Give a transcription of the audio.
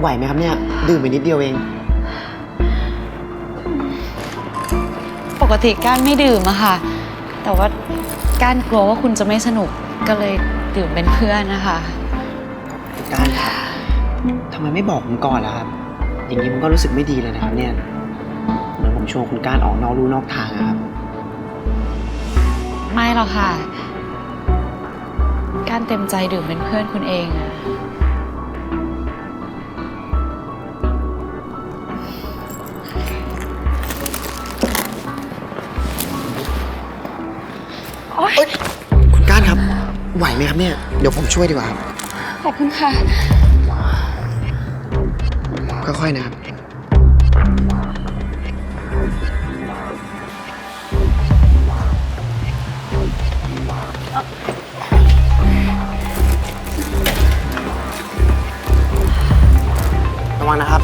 ไหวไหมครับเนี่ย ดื่มไปนิดเดียวเอง ปกติก้านไม่ดื่มอะค่ะ แต่ว่าก้านกลัวว่าคุณจะไม่สนุกก็เลยดื่มเป็นเพื่อนนะคะคุณก้านครับทำไมไม่บอกผมก่อนล่ะครับ อย่างนี้ผมก็รู้สึกไม่ดีเลยนะครับเนี่ย เหมือนผมชวนคุณก้านออกนอกลู่นอกทางอะครับ ไม่หรอกค่ะ ก้านเต็มใจดื่มเป็นเพื่อนคุณเองอะ คุณก้านครับ ไหวไหมครับเนี่ย เดี๋ยวผมช่วยดีกว่าครับ ขอบคุณค่ะ ค่อยๆนะครับ ระวังนะครับ